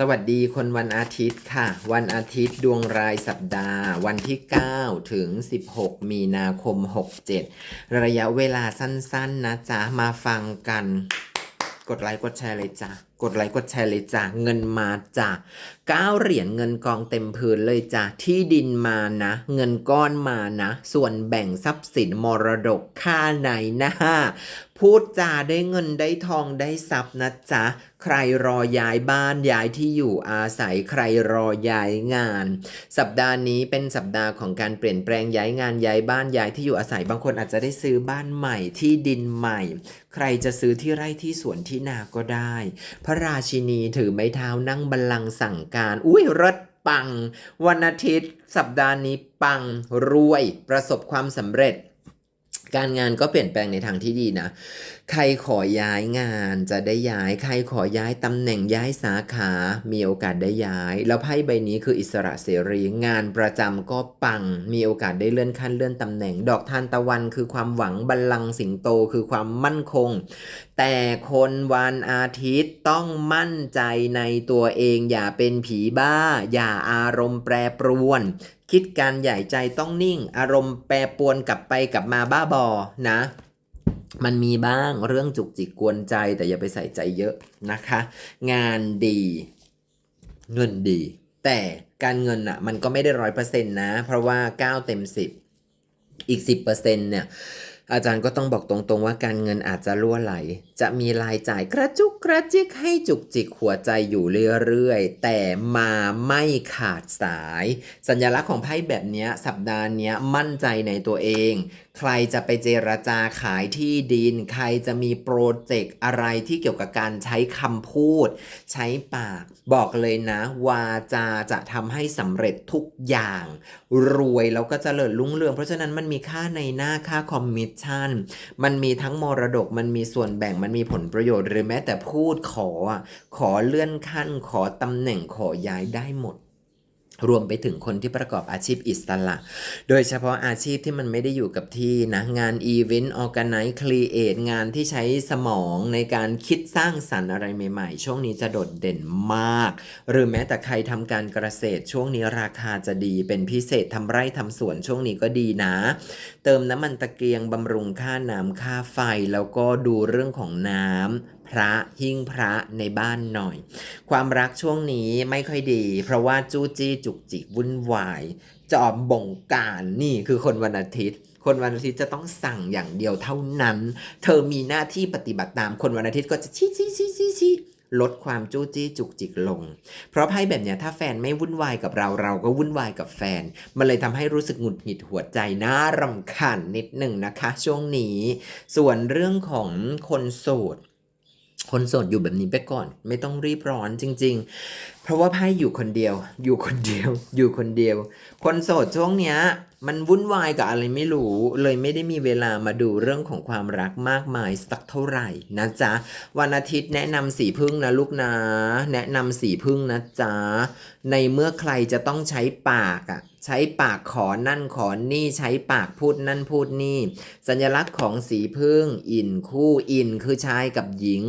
สวัสดีคนวันอาทิตย์ค่ะ วันอาทิตย์ดวงรายสัปดาห์ วันที่ 9 ถึง 16 มีนาคม 67 ระยะเวลาสั้นๆนะจ๊ะ มาฟังกัน กดไลค์กดแชร์เลยจ้ะกดไลค์กดแชร์เลยจ้ะเงินมาจ้ะก้าเหรียญเงินกองเต็มพื้นเลยจ้ะที่ดินมานะ เงินก้อนมานะ ส่วนแบ่งทรัพย์สินมรดกค่าไหนนะพูดจาได้เงินได้ทองได้ทรัพย์นะจ๊ะ ใครรอย้ายบ้านย้ายที่อยู่อาศัยใครรอย้ายงาน สัปดาห์นี้เป็นสัปดาห์ของการเปลี่ยนแปลงย้ายงานย้ายบ้านย้ายที่อยู่อาศัยบางคนอาจจะได้ซื้อบ้านใหม่ที่ดินใหม่ ใครจะซื้อที่ไร่ที่สวนที่นาก็ได้พระราชินีถือไม้เท้านั่งบัลลังก์สั่งการ อุ้ยรถปัง วันอาทิตย์ สัปดาห์นี้ปังรวย ประสบความสำเร็จ การงานก็เปลี่ยนแปลงในทางที่ดีนะ ใครขอย้ายงานจะได้ย้าย ใครขอย้ายตำแหน่งย้ายสาขา มีโอกาสได้ย้าย แล้วไพ่ใบนี้คืออิสระเสรี งานประจำก็ปัง มีโอกาสได้เลื่อนขั้นเลื่อนตำแหน่ง ดอกทานตะวันคือความหวังบัลลังก์สิงโตคือความมั่นคง แต่คนวันอาทิตย์ต้องมั่นใจในตัวเอง อย่าเป็นผีบ้า อย่าอารมณ์แปรปรวน คิดการใหญ่ใจต้องนิ่ง อารมณ์แปรปรวนกลับไปกลับมาบ้าบอนะ มันมีบ้างเรื่องจุกจิกกวนใจแต่อย่าไปใส่ใจเยอะนะคะ งานดี เงินดี แต่การเงินอะ มันก็ไม่ได้ร้อยเปอร์เซ็นต์นะ เพราะว่า 9 เต็ม 10 อีก 10%เนี่ย อาจารย์ก็ต้องบอกตรงๆว่าการเงินอาจจะรั่วไหล จะมีรายจ่ายกระจุกกระจิกให้จุกจิกหัวใจอยู่เรื่อยๆ แต่มาไม่ขาดสาย สัญลักษณ์ของไพ่แบบนี้สัปดาห์นี้มั่นใจในตัวเอง ใครจะไปเจรจาขายที่ดิน ใครจะมีโปรเจกต์อะไรที่เกี่ยวกับการใช้คำพูด ใช้ปาก บอกเลยนะ วาจาจะทำให้สำเร็จทุกอย่าง รวยแล้วก็เจริญรุ่งเรือง เพราะฉะนั้นมันมีค่าในหน้าค่าคอมมิชชั่นมันมีทั้งมรดก มันมีส่วนแบ่ง มันมีผลประโยชน์ หรือแม้แต่พูดขอ ขอเลื่อนขั้น ขอตำแหน่ง ขอย้ายได้หมด รวมไปถึงคนที่ประกอบอาชีพอิสระ โดยเฉพาะอาชีพที่มันไม่ได้อยู่กับที่นะ งานอีเวนต์ออแกไนซ์ครีเอทงานที่ใช้สมองในการคิดสร้างสรรค์อะไรใหม่ๆ ช่วงนี้จะโดดเด่นมาก หรือแม้แต่ใครทำการเกษตรช่วงนี้ราคาจะดีเป็นพิเศษทำไร่ทำสวนช่วงนี้ก็ดีนะ เติมน้ำมันตะเกียงบำรุงค่าน้ำค่าไฟแล้วก็ดูเรื่องของน้ำ พระหิ้งพระในบ้านหน่อย ความรักช่วงนี้ไม่ค่อยดี เพราะว่าจู้จี้จุกจิกวุ่นวายจอมบงการนี่คือคนวันอาทิตย์ คนวันอาทิตย์จะต้องสั่งอย่างเดียวเท่านั้น เธอมีหน้าที่ปฏิบัติตามคนวันอาทิตย์ก็จะชี้ชี้ชี้ชี้ชี้ลดความจู้จี้จุกจิกลง เพราะไพ่แบบเนี้ยถ้าแฟนไม่วุ่นวายกับเราเราก็วุ่นวายกับแฟน มันเลยทำให้รู้สึกหงุดหงิดหัวใจน่ารำคาญนิดหนึ่งนะคะ ช่วงนี้ ส่วนเรื่องของคนโสด คนโสดอยู่แบบนี้ไปก่อน ไม่ต้องรีบร้อนจริง เพราะว่าไพ่อยู่คนเดียว อยู่คนเดียว อยู่คนเดียว คนโสดช่วงเนี้ย มันวุ่นวายกับอะไรไม่รู้ เลยไม่ได้มีเวลามาดูเรื่องของความรักมากมายสักเท่าไหร่นะจ๊ะ วันอาทิตย์แนะนำสีพึ่งนะลูกนะ แนะนำสีพึ่งนะจ๊ะ ในเมื่อใครจะต้องใช้ปากอะใช้ปากขอนั่นขอนี่ใช้ปากพูดนั่นพูดนี่ สัญลักษณ์ของสีพึ่ง อินคู่อินคือชายกับหญิง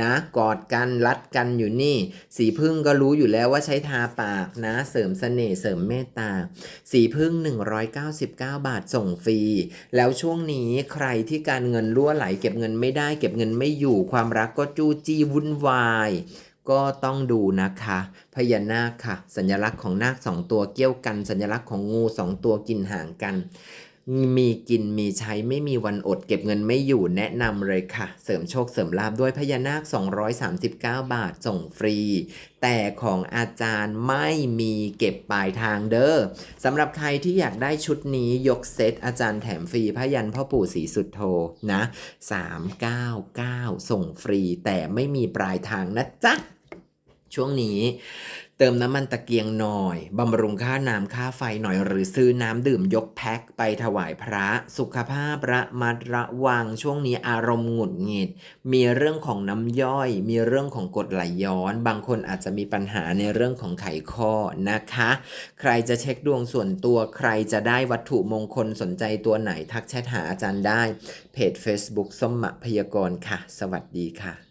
นะกอดกันรัดกันอยู่นี่ สีพึ่งก็รู้อยู่แล้วว่าใช้ทาปากนะเสริมเสน่ห์เสริมเมตตา สีพึ่ง 199 บาทส่งฟรี แล้วช่วงนี้ใครที่การเงินรั่วไหลเก็บเงินไม่ได้ เก็บเงินไม่อยู่ความรักก็จู้จี้วุ่นวาย ก็ต้องดูนะคะ พญานาคค่ะ สัญลักษณ์ของนาคสองตัวเกี่ยวกัน สัญลักษณ์ของงูสองตัวกินห่างกัน มีกินมีใช้ไม่มีวันอดเก็บเงินไม่อยู่แนะนำเลยค่ะ เสริมโชคเสริมลาบด้วยพญานาค 239 บาทส่งฟรี แต่ของอาจารย์ไม่มีเก็บปลายทางเด้อสำหรับใครที่อยากได้ชุดนี้ยกเซตอาจารย์แถมฟรีพยันพ่อปู่ศรีสุดโทนะ 399 ส่งฟรีแต่ไม่มีปลายทางนะจ๊ะ ช่วงนี้เติมน้ำมันตะเกียงหน่อยบำรุงค่าน้ำค่าไฟหน่อย หรือซื้อน้ำดื่มยกแพ็คไปถวายพระสุขภาพระมัดระวังช่วงนี้อารมณ์หงุดหงิด มีเรื่องของน้ำย่อย มีเรื่องของกรดไหลย้อน บางคนอาจจะมีปัญหาในเรื่องของไขข้อนะคะ ใครจะเช็คดวงส่วนตัวใครจะได้วัตถุมงคลสนใจตัวไหนทักแชทหาอาจารย์ได้เพจ Facebook สมมะพยากรณ์ค่ะ สวัสดีค่ะ